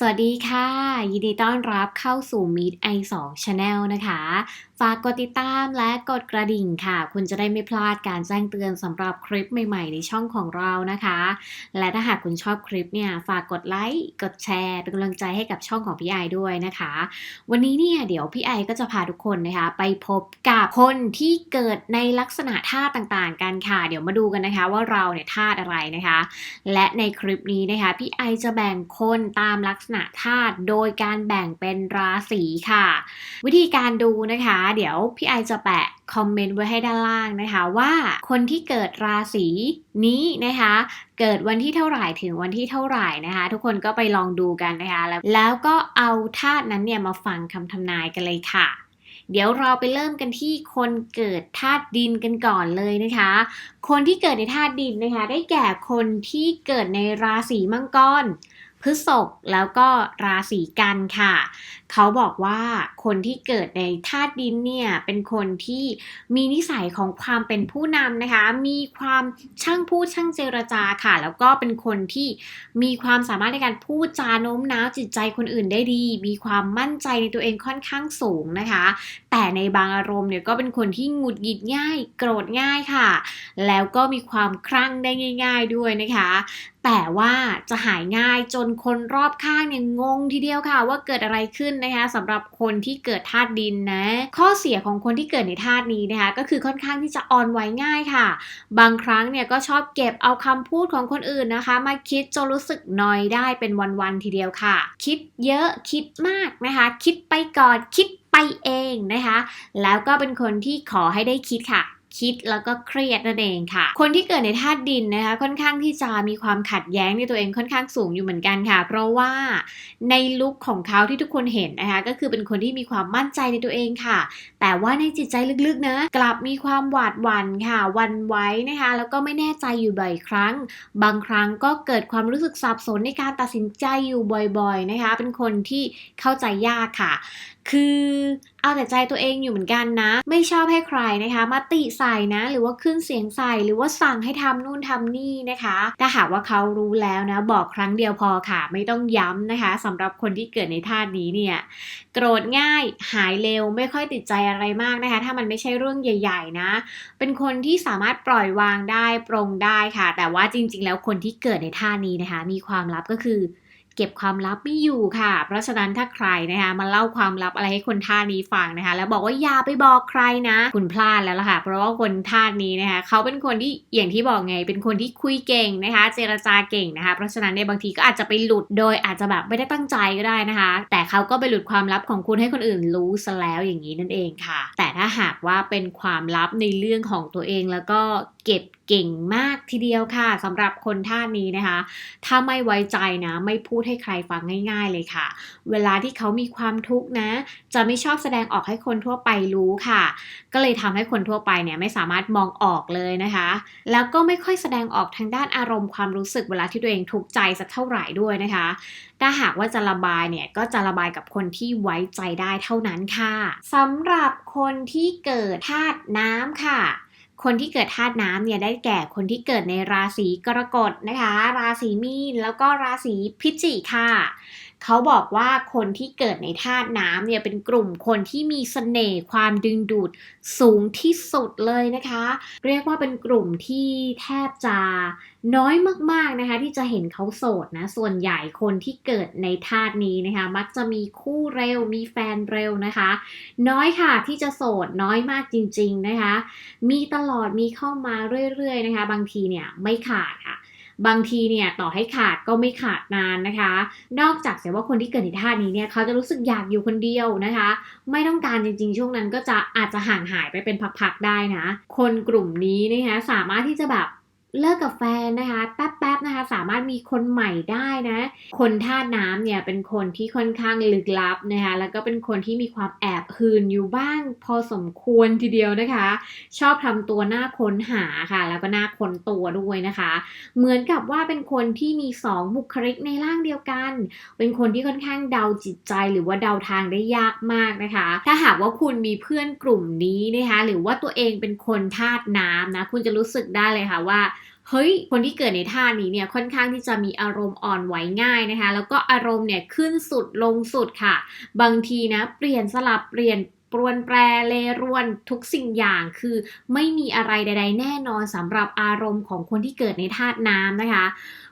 สวัสดีค่ะ ยินดีต้อนรับเข้าสู่ Meet i2 Channel นะคะ ฝากกดติดตามและกดกระดิ่งค่ะ คุณจะได้ไม่พลาดการแจ้งเตือนสำหรับคลิปใหม่ๆ ในช่องของเรานะคะ และถ้าหากคุณชอบคลิปเนี่ย ฝากกดไลค์กดแชร์ เป็นกำลังใจให้กับช่องของพี่ไอด้วยนะคะ วันนี้เนี่ยเดี๋ยวพี่ไอก็จะพาทุกคนนะคะ ไปพบกับคนที่เกิดในลักษณะธาตุต่างๆ กันค่ะ เดี๋ยวมาดูกันนะคะว่าเราเนี่ยธาตุอะไรนะคะ และในคลิปนี้นะคะพี่ไอจะแบ่งคนตามลักษณะธาตุโดยการแบ่งเป็นราศีค่ะ วิธีการดูนะคะเดี๋ยวพี่ไอจะแปะคอมเมนต์ไว้ให้ด้านล่างนะคะว่าคนที่เกิดราศีนี้นะคะ เกิดวันที่เท่าไหร่ถึงวันที่เท่าไหร่นะคะ ทุกคนก็ไปลองดูกันนะคะ แล้วแล้วก็เอาธาตุนั้นเนี่ยมาฟังคำทำนายกันเลยค่ะ เดี๋ยวเราไปเริ่มกันที่คนเกิดธาตุดินกันก่อนเลยนะคะ คนที่เกิดในธาตุดินนะคะ ได้แก่คนที่เกิดในราศีมังกรพฤษภแล้วก็ราศีกันค่ะเขาบอกว่าคนที่เกิดในธาตุดินเนี่ยเป็นคนที่มีนิสัยของความเป็นผู้นำนะคะ มีความช่างพูดช่างเจรจาค่ะ แล้วก็เป็นคนที่มีความสามารถในการพูดจาโน้มน้าวจิตใจคนอื่นได้ดี มีความมั่นใจในตัวเองค่อนข้างสูงนะคะ แต่ในบางอารมณ์เนี่ยก็เป็นคนที่หงุดหงิดง่าย โกรธง่ายค่ะ แล้วก็มีความคลั่งได้ง่าย ๆด้วยนะคะแต่ว่าจะหายง่ายจนคนรอบข้างเนี่ยงงทีเดียวค่ะว่าเกิดอะไรขึ้นนะคะสำหรับคนที่เกิดธาตุดินนะ ข้อเสียของคนที่เกิดในธาตุนี้นะคะก็คือค่อนข้างที่จะอ่อนไหวง่ายค่ะ บางครั้งเนี่ยก็ชอบเก็บเอาคำพูดของคนอื่นนะคะ มาคิดจนรู้สึกนอยได้เป็นวันๆทีเดียวค่ะ คิดเยอะคิดมากนะคะ คิดไปก่อนคิดไปเองนะคะ แล้วก็เป็นคนที่ขอให้ได้คิดค่ะ คิดแล้วก็เครียดนั่นเองค่ะ คนที่เกิดในธาตุดินนะคะ ค่อนข้างที่จะมีความขัดแย้งในตัวเองค่อนข้างสูงอยู่เหมือนกันค่ะ เพราะว่าในลุคของเขาที่ทุกคนเห็นนะคะ ก็คือเป็นคนที่มีความมั่นใจในตัวเองค่ะ แต่ว่าในจิตใจลึกๆนะ กลับมีความหวาดหวั่นค่ะวันไว้นะคะ แล้วก็ไม่แน่ใจอยู่บ่อยครั้ง บางครั้งก็เกิดความรู้สึกสับสนในการตัดสินใจอยู่บ่อยๆนะคะ เป็นคนที่เข้าใจยากค่ะ คือเอาแต่ใจตัวเองอยู่เหมือนกันนะ ไม่ชอบให้ใครนะคะมาติใส่นะ หรือว่าขึ้นเสียงใส่หรือว่าสั่งให้ทำนู่นทำนี่นะคะ ถ้าหากว่าเขารู้แล้วนะ บอกครั้งเดียวพอค่ะ ไม่ต้องย้ำนะคะสำหรับคนที่เกิดในธาตุนี้เนี่ยโกรธง่ายหายเร็วไม่ค่อยติดใจอะไรมากนะคะ ถ้ามันไม่ใช่เรื่องใหญ่ ๆ นะ เป็นคนที่สามารถปล่อยวางได้ปรงได้ค่ะ แต่ว่าจริง ๆ แล้วคนที่เกิดในท่านี้นะคะ มีความลับก็คือ เก็บความลับไม่อยู่ค่ะ เพราะฉะนั้นถ้าใครนะคะมาเล่าความลับอะไรให้คนท่านี้ฟังนะคะ แล้วบอกว่าอย่าไปบอกใครนะ คุณพลาดแล้วล่ะค่ะ เพราะว่าคนท่านี้นะคะเขาเป็นคนที่อย่างที่บอกไง เป็นคนที่คุยเก่งนะคะ เจรจาเก่งนะคะ เพราะฉะนั้นในบางทีก็อาจจะไปหลุดโดยอาจจะแบบไม่ได้ตั้งใจก็ได้นะคะ แต่เขาก็ไปหลุดความลับของคุณให้คนอื่นรู้ซะแล้วอย่างนี้นั่นเองค่ะ แต่ถ้าหากว่าเป็นความลับในเรื่องของตัวเองแล้วก็เก็บ เก่งมากทีเดียวค่ะสำหรับคนท่านี้นะคะ ถ้าไม่ไว้ใจนะ ไม่พูดให้ใครฟังง่าย ๆเลยค่ะ เวลาที่เขามีความทุกข์นะ จะไม่ชอบแสดงออกให้คนทั่วไปรู้ค่ะ ก็เลยทำให้คนทั่วไปเนี่ยไม่สามารถมองออกเลยนะคะ แล้วก็ไม่ค่อยแสดงออกทางด้านอารมณ์ความรู้สึกเวลาที่ตัวเองทุกข์ใจสักเท่าไหร่ด้วยนะคะ ถ้าหากว่าจะระบายเนี่ยก็จะระบายกับคนที่ไว้ใจได้เท่านั้นค่ะสำหรับคนที่เกิดธาตุน้ำค่ะ คนที่เกิดธาตุน้ำเนี่ยได้แก่คนที่เกิดในราศีกรกฎนะคะ ราศีมีนแล้วก็ราศีพิจิกค่ะ เขาบอกว่าคนที่เกิดในธาตุน้ำเนี่ยเป็นกลุ่มคนที่มีเสน่ห์ความดึงดูดสูงที่สุดเลยนะคะ เรียกว่าเป็นกลุ่มที่แทบจะน้อยมากๆนะคะ ที่จะเห็นเขาโสดนะ ส่วนใหญ่คนที่เกิดในธาตุนี้นะคะ มักจะมีคู่เร็วมีแฟนเร็วนะคะ น้อยค่ะที่จะโสดน้อยมากจริง ๆนะคะ มีตลอดมีเข้ามาเรื่อยๆนะคะ บางทีเนี่ยไม่ขาดค่ะ บางทีเนี่ยต่อให้ขาดก็ไม่ขาดนานนะคะ นอกจากเสียว่าคนที่เกิดในท่านี้เนี่ยเขาจะรู้สึกอยากอยู่คนเดียวนะคะ ไม่ต้องการจริง ๆ ช่วงนั้นก็จะอาจจะห่างหายไปเป็นพักๆได้นะ คนกลุ่มนี้นะคะสามารถที่จะแบบ เลิกกับแฟนนะคะแป๊บๆนะคะสามารถมีคนใหม่ได้นะ คนท่าตุน้ำเนี่ยเป็นคนที่ค่อนข้างลึกลับนะคะแล้วก็เป็นคนที่มีความแอบหืนอยู่บ้าง พอสมควรทีเดียวนะคะ ชอบทำตัวหน้าค้นหาค่ะ แล้วก็หน้าค้นตัวด้วยนะคะ เหมือนกับว่าเป็นคนที่มีสองบุคลิกในร่างเดียวกัน เป็นคนที่ค่อนข้างเดาจิตใจหรือว่าเดาทางได้ยากมากนะคะ ถ้าหากว่าคุณมีเพื่อนกลุ่มนี้นะคะหรือว่าตัวเองเป็นคนธาตุน้ำนะคุณจะรู้สึกได้เลยค่ะว่า เฮ้ย คนที่เกิดในท่านี้เนี่ยค่อนข้างที่จะมีอารมณ์อ่อนไหวง่ายนะคะ แล้วก็อารมณ์เนี่ยขึ้นสุดลงสุดค่ะ บางทีนะเปลี่ยนสลับเปลี่ยนปรวนแปรเลรวนทุกสิ่งอย่างคือไม่มีอะไรใด ๆ แน่นอนสำหรับอารมณ์ของคนที่เกิดในธาตุน้ำนะคะ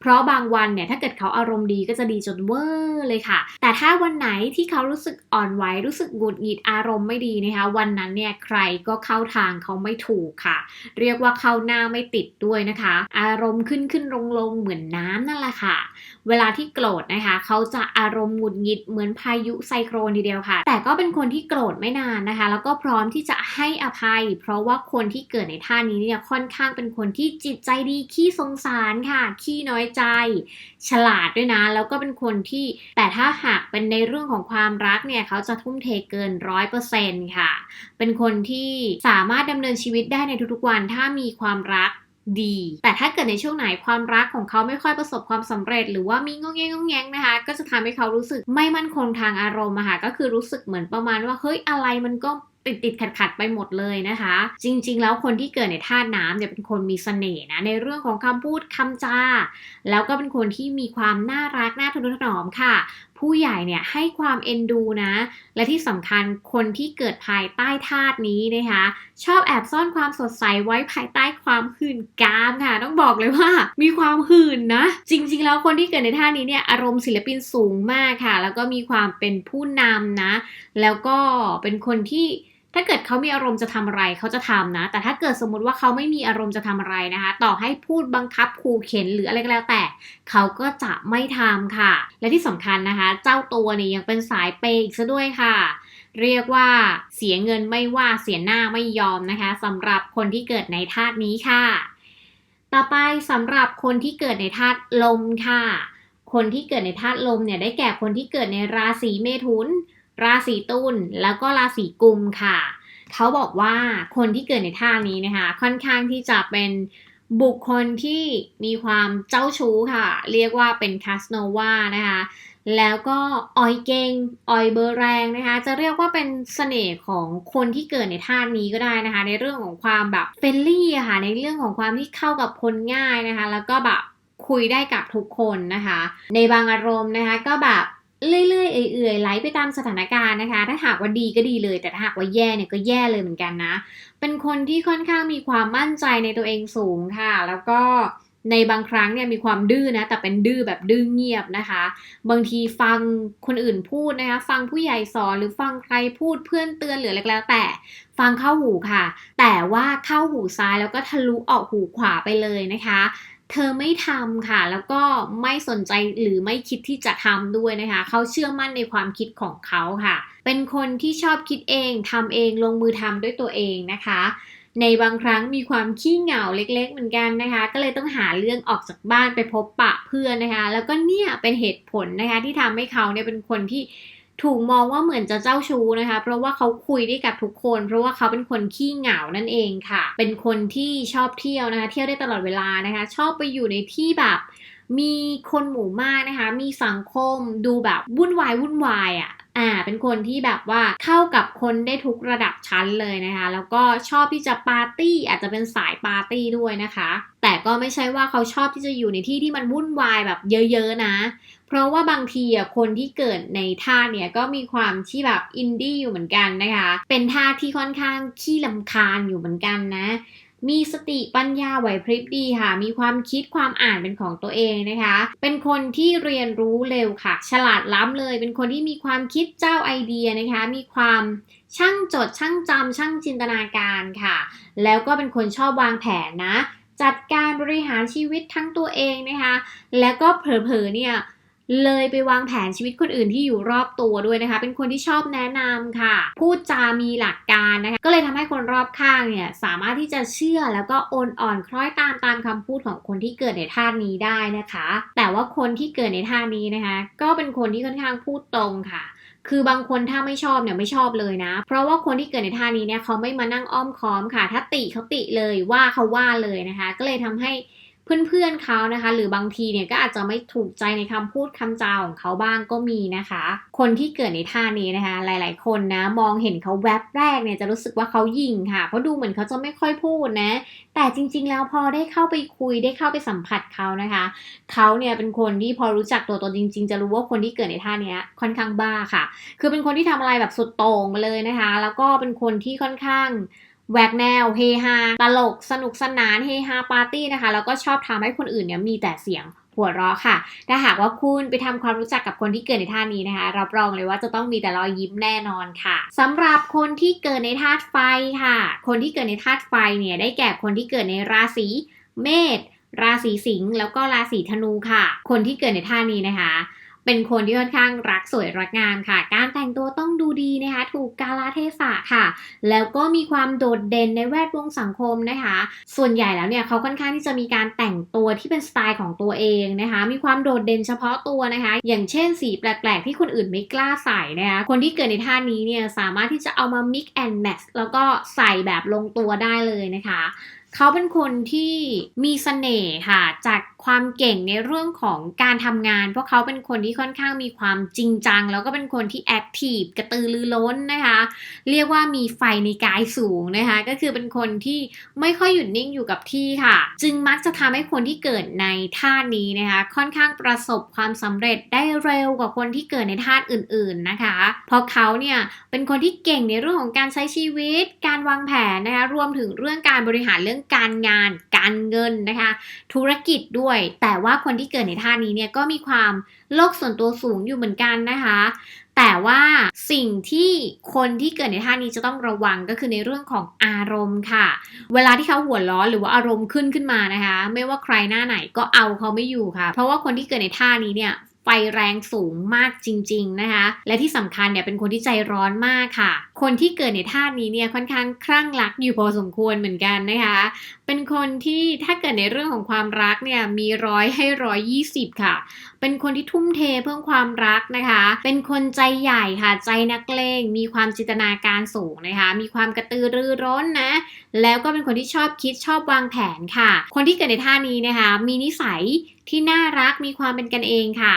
เพราะบางวันเนี่ยถ้าเกิดเขาอารมณ์ดีก็จะดีจนเวอร์เลยค่ะ แต่ถ้าวันไหนที่เขารู้สึกอ่อนไหวรู้สึกหงุดหงิดอารมณ์ไม่ดีนะคะวันนั้นเนี่ยใครก็เข้าทางเขาไม่ถูกค่ะ เรียกว่าเข้าหน้าไม่ติดด้วยนะคะ อารมณ์ขึ้นขึ้นลงลงเหมือนน้ำนั่นแหละค่ะ เวลาที่โกรธนะคะ เขาจะอารมณ์หงุดหงิดเหมือนพายุไซโครนทีเดียวค่ะ แต่ก็เป็นคนที่โกรธไม่นานนะคะ แล้วก็พร้อมที่จะให้อภัย เพราะว่าคนที่เกิดในท่านี้เนี่ยค่อนข้างเป็นคนที่จิตใจดีขี้สงสารค่ะขี้น้อยใจ ฉลาดด้วยนะ แล้วก็เป็นคนที่แต่ถ้าหากเป็นในเรื่องของความรักเนี่ยเขาจะทุ่มเทเกินร้อยเปอร์เซ็นต์ค่ะ เป็นคนที่สามารถดำเนินชีวิตได้ในทุกๆวันถ้ามีความรักดี แต่ถ้าเกิดในช่วงไหนความรักของเขาไม่ค่อยประสบความสำเร็จ หรือว่ามีงงแงงงแงงนะคะ ก็จะทำให้เขารู้สึกไม่มั่นคงทางอารมณ์อะค่ะก็คือรู้สึกเหมือนประมาณว่าเฮ้ยอะไรมันก็ ติดติดขัดขัดๆไปหมดเลยนะคะ จริง ๆ แล้วคนที่เกิดในธาตุน้ำเนี่ยเป็นคนมีเสน่ห์นะในเรื่องของคำพูดคำจา แล้วก็เป็นคนที่มีความน่ารักน่าทนุถนอมค่ะ ผู้ใหญ่เนี่ยให้ความเอ็นดูนะ และที่สำคัญคนที่เกิดภายใต้ธาตุนี้นะคะ ชอบแอบซ่อนความสดใสไว้ภายใต้ความหื่นกามค่ะ ต้องบอกเลยว่า มีความหื่นนะ จริง ๆ แล้วคนที่เกิดในท่านี้เนี่ยอารมณ์ศิลปินสูงมากค่ะ แล้วก็มีความเป็นผู้นำนะ แล้วก็เป็นคนที่ ถ้าเกิดเขามีอารมณ์จะทำอะไรเขาจะทำนะ แต่ถ้าเกิดสมมุติว่าเขาไม่มีอารมณ์จะทำอะไรนะคะ ต่อให้พูดบังคับขู่เข็นหรืออะไรก็แล้วแต่ เขาก็จะไม่ทำค่ะ และที่สำคัญนะคะ เจ้าตัวเนี่ยยังเป็นสายเปย์อีกซะด้วยค่ะ เรียกว่าเสียเงินไม่ว่าเสียหน้าไม่ยอมนะคะสำหรับคนที่เกิดในธาตุนี้ค่ะ ต่อไปสำหรับคนที่เกิดในธาตุลมค่ะ คนที่เกิดในธาตุลมเนี่ยได้แก่คนที่เกิดในราศีเมถุน ราศีตุลแล้วก็ราศีกุมค่ะ เขาบอกว่าคนที่เกิดในท่านี้นะคะ ค่อนข้างที่จะเป็นบุคคลที่มีความเจ้าชู้ค่ะ เรียกว่าเป็นคาสโนวานะคะ แล้วก็ออยเก่งออยเบอร์แรงนะคะ จะเรียกว่าเป็นเสน่ห์ของคนที่เกิดในท่านี้ก็ได้นะคะ ในเรื่องของความแบบเฟรนลี่ค่ะ ในเรื่องของความที่เข้ากับคนง่ายนะคะ แล้วก็แบบคุยได้กับทุกคนนะคะ ในบางอารมณ์นะคะก็แบบ เรื่อยๆ เอื่อยๆไหลไปตามสถานการณ์นะคะ ถ้าหากว่าดีก็ดีเลย แต่ถ้าหากว่าแย่เนี่ยก็แย่เลยเหมือนกันนะ เป็นคนที่ค่อนข้างมีความมั่นใจในตัวเองสูงค่ะ แล้วก็ในบางครั้งเนี่ยมีความดื้อนะ แต่เป็นดื้อแบบดื้อเงียบนะคะ บางทีฟังคนอื่นพูดนะคะ ฟังผู้ใหญ่สอนหรือฟังใครพูดเพื่อนเตือนหรืออะไรก็แล้วแต่ ฟังเข้าหูค่ะ แต่ว่าเข้าหูซ้ายแล้วก็ทะลุออกหูขวาไปเลยนะคะ เธอไม่ทำค่ะ แล้วก็ไม่สนใจหรือไม่คิดที่จะทำด้วยนะคะ เขาเชื่อมั่นในความคิดของเขาค่ะ เป็นคนที่ชอบคิดเองทำเองลงมือทำด้วยตัวเองนะคะ ในบางครั้งมีความขี้เหงาเล็ก ๆ เหมือนกันนะคะ ก็เลยต้องหาเรื่องออกจากบ้านไปพบปะเพื่อนนะคะ แล้วก็เนี่ยเป็นเหตุผลนะคะที่ทำให้เขาเนี่ยเป็นคนที่ ถูกมองว่าเหมือนจะเจ้าชู้นะคะ เพราะว่าเขาคุยได้กับทุกคน เพราะว่าเขาเป็นคนขี้เหงานั่นเองค่ะ เป็นคนที่ชอบเที่ยวนะคะ เที่ยวได้ตลอดเวลานะคะ ชอบไปอยู่ในที่แบบมีคนหมู่มากนะคะ มีสังคมดูแบบวุ่นวายวุ่นวายอะ่ะ อ่า เป็นคนที่แบบว่าเข้ากับคนได้ทุกระดับชั้นเลยนะคะ แล้วก็ชอบที่จะปาร์ตี้ อาจจะเป็นสายปาร์ตี้ด้วยนะคะ แต่ก็ไม่ใช่ว่าเขาชอบที่จะอยู่ในที่ที่มันวุ่นวายแบบเยอะๆนะ เพราะว่าบางทีอะคนที่เกิดในท่าเนี่ยก็มีความที่แบบอินดี้อยู่เหมือนกันนะคะ เป็นท่าที่ค่อนข้างขี้ลำคาญอยู่เหมือนกันนะมีสติปัญญาไหวพริบดีค่ะ มีความคิดความอ่านเป็นของตัวเองนะคะ เป็นคนที่เรียนรู้เร็วค่ะ ฉลาดล้ำเลย เป็นคนที่มีความคิดเจ้าไอเดียนะคะ มีความช่างจดช่างจำช่างจินตนาการค่ะ แล้วก็เป็นคนชอบวางแผนนะ จัดการบริหารชีวิตทั้งตัวเองนะคะ แล้วก็เผลอๆเนี่ย เลยไปวางแผนชีวิตคนอื่นที่อยู่รอบตัวด้วยนะคะ เป็นคนที่ชอบแนะนำค่ะ พูดจามีหลักการนะคะ ก็เลยทำให้คนรอบข้างเนี่ยสามารถที่จะเชื่อแล้วก็โอนอ่อนคล้อยตามตามคำพูดของคนที่เกิดในท่านี้ได้นะคะ แต่ว่าคนที่เกิดในท่านี้นะคะ ก็เป็นคนที่ค่อนข้างพูดตรงค่ะคือบางคนถ้าไม่ชอบเนี่ยไม่ชอบเลยนะ เพราะว่าคนที่เกิดในท่านี้เนี่ยเขาไม่มานั่งอ้อมค้อมค่ะ ถ้าติเขาติเลยว่าเขาว่าเลยนะคะ ก็เลยทำให้ เพื่อนๆเขานะคะ หรือบางทีเนี่ยก็อาจจะไม่ถูกใจในคำพูดคำจาของเขาบ้างก็มีนะคะ คนที่เกิดในท่านี้นะคะ หลาย ๆ คนนะมองเห็นเขาแวบแรกเนี่ยจะรู้สึกว่าเขายิงค่ะ เพราะดูเหมือนเขาจะไม่ค่อยพูดนะ แต่จริง ๆ แล้วพอได้เข้าไปคุยได้เข้าไปสัมผัสเขานะคะเขาเนี่ยเป็นคนที่พอรู้จักตัวตนจริง ๆ จะรู้ว่าคนที่เกิดในท่านี้ค่อนข้างบ้าค่ะ คือเป็นคนที่ทำอะไรแบบสุดโต่งมาเลยนะคะ แล้วก็เป็นคนที่ค่อนข้าง แหวกแนวเฮฮาตลกสนุกสนานเฮฮาปาร์ตี้นะคะ แล้วก็ชอบทำให้คนอื่นเนี่ยมีแต่เสียงหัวเราะค่ะ ถ้าหากว่าคุณไปทำความรู้จักกับคนที่เกิดในท่านี้นะคะ รับรองเลยว่าจะต้องมีแต่รอยยิ้มแน่นอนค่ะสำหรับคนที่เกิดในธาตุไฟค่ะ คนที่เกิดในธาตุไฟเนี่ยได้แก่คนที่เกิดในราศีเมษ ราศีสิงห์ แล้วก็ราศีธนูค่ะ คนที่เกิดในท่านี้นะคะ เป็นคนที่ค่อนข้างรักสวยรักงามค่ะ การแต่งตัวต้องดูดีนะคะ ถูกกาลเทศะค่ะ แล้วก็มีความโดดเด่นในแวดวงสังคมนะคะ ส่วนใหญ่แล้วเนี่ยเขาค่อนข้างที่จะมีการแต่งตัวที่เป็นสไตล์ของตัวเองนะคะ มีความโดดเด่นเฉพาะตัวนะคะ อย่างเช่นสีแปลกๆ ที่คนอื่นไม่กล้าใส่นะคะ คนที่เกิดในท่านี้เนี่ยสามารถที่จะเอามา mix and match แล้วก็ใส่แบบลงตัวได้เลยนะคะ เขาเป็นคนที่มีเสน่ห์ค่ะ จากความเก่งในเรื่องของการทำงาน เพราะเขาเป็นคนที่ค่อนข้างมีความจริงจัง แล้วก็เป็นคนที่แอคทีฟกระตือรือร้นนะคะ เรียกว่ามีไฟในกายสูงนะคะ ก็คือเป็นคนที่ไม่ค่อยหยุดนิ่งอยู่กับที่ค่ะ จึงมักจะทำให้คนที่เกิดในธาตุนี้นะคะ ค่อนข้างประสบความสำเร็จได้เร็วกว่าคนที่เกิดในธาตุอื่น ๆนะคะ เพราะเขาเนี่ยเป็นคนที่เก่งในเรื่องของการใช้ชีวิต การวางแผนนะคะ รวมถึงเรื่องการบริหารเรื่องการงาน การเงินนะคะ ธุรกิจด้วย แต่ว่าคนที่เกิดในท่านี้เนี่ยก็มีความโลกส่วนตัวสูงอยู่เหมือนกันนะคะ แต่ว่าสิ่งที่คนที่เกิดในท่านี้จะต้องระวังก็คือในเรื่องของอารมณ์ค่ะ เวลาที่เขาหัวล้อหรือว่าอารมณ์ขึ้นขึ้นมานะคะ ไม่ว่าใครหน้าไหนก็เอาเขาไม่อยู่ค่ะ เพราะว่าคนที่เกิดในท่านี้เนี่ย ไฟแรงสูงมากจริง ๆนะคะ และที่สำคัญเนี่ยเป็นคนที่ใจร้อนมากค่ะ คนที่เกิดในท่านี้เนี่ยค่อนข้างคลั่งรักอยู่พอสมควรเหมือนกันนะคะ เป็นคนที่ถ้าเกิดในเรื่องของความรักเนี่ยมีร้อยให้ร้อยยี่สิบค่ะ เป็นคนที่ทุ่มเทเพื่อความรักนะคะ เป็นคนใจใหญ่ค่ะใจนักเลงมีความจินตนาการสูงนะคะ มีความกระตือรือร้นนะ แล้วก็เป็นคนที่ชอบคิดชอบวางแผนค่ะ คนที่เกิดในท่านี้นะคะ มีนิสัย ที่น่ารักมีความเป็นกันเองค่ะ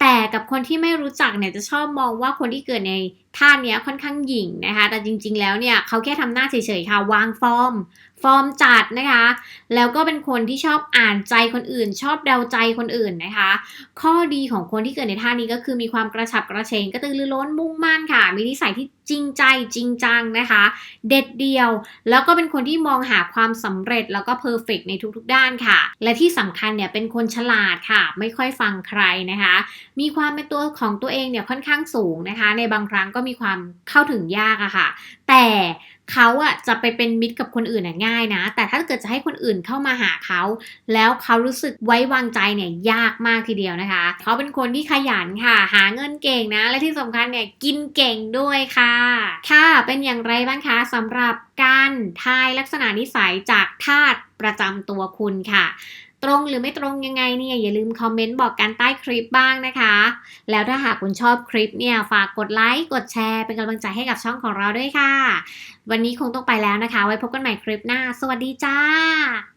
แต่กับคนที่ไม่รู้จักเนี่ยจะชอบมองว่าคนที่เกิดใน ท่าเนี้ยค่อนข้างหยิ่งนะคะ แต่จริงๆแล้วเนี่ยเขาแค่ทำหน้าเฉยๆค่ะ วางฟอร์ม ฟอร์มจัดนะคะ แล้วก็เป็นคนที่ชอบอ่านใจคนอื่น ชอบเดาใจคนอื่นนะคะ ข้อดีของคนที่เกิดในท่านี้ก็คือมีความกระฉับกระเฉงกระตือรือร้นมุ่งมั่นค่ะ มีนิสัยที่จริงใจจริงจังนะคะ เด็ดเดียว แล้วก็เป็นคนที่มองหาความสำเร็จแล้วก็เพอร์เฟกในทุกๆด้านค่ะ และที่สำคัญเนี่ยเป็นคนฉลาดค่ะ ไม่ค่อยฟังใครนะคะ มีความเป็นตัวของตัวเองเนี่ยค่อนข้างสูงนะคะ ในบางครั้งก็็มีความเข้าถึงยากอะค่ะ แต่เขาอะจะไปเป็นมิตรกับคนอื่นง่ายนะ แต่ถ้าเกิดจะให้คนอื่นเข้ามาหาเขา แล้วเขารู้สึกไว้วางใจเนี่ยยากมากทีเดียวนะคะ เขาเป็นคนที่ขยันค่ะ หาเงินเก่งนะ และที่สำคัญเนี่ยกินเก่งด้วยค่ะ ค่ะ เป็นอย่างไรบ้างคะสำหรับการทายลักษณะนิสัยจากธาตุประจำตัวคุณค่ะ ตรงหรือไม่ตรงยังไงเนี่ยอย่าลืมคอมเมนต์บอกกันใต้คลิปบ้างนะคะ แล้วถ้าหากคุณชอบคลิปเนี่ยฝากกดไลค์กดแชร์เป็นกำลังใจให้กับช่องของเราด้วยค่ะ วันนี้คงต้องไปแล้วนะคะ ไว้พบกันใหม่คลิปหน้า สวัสดีจ้า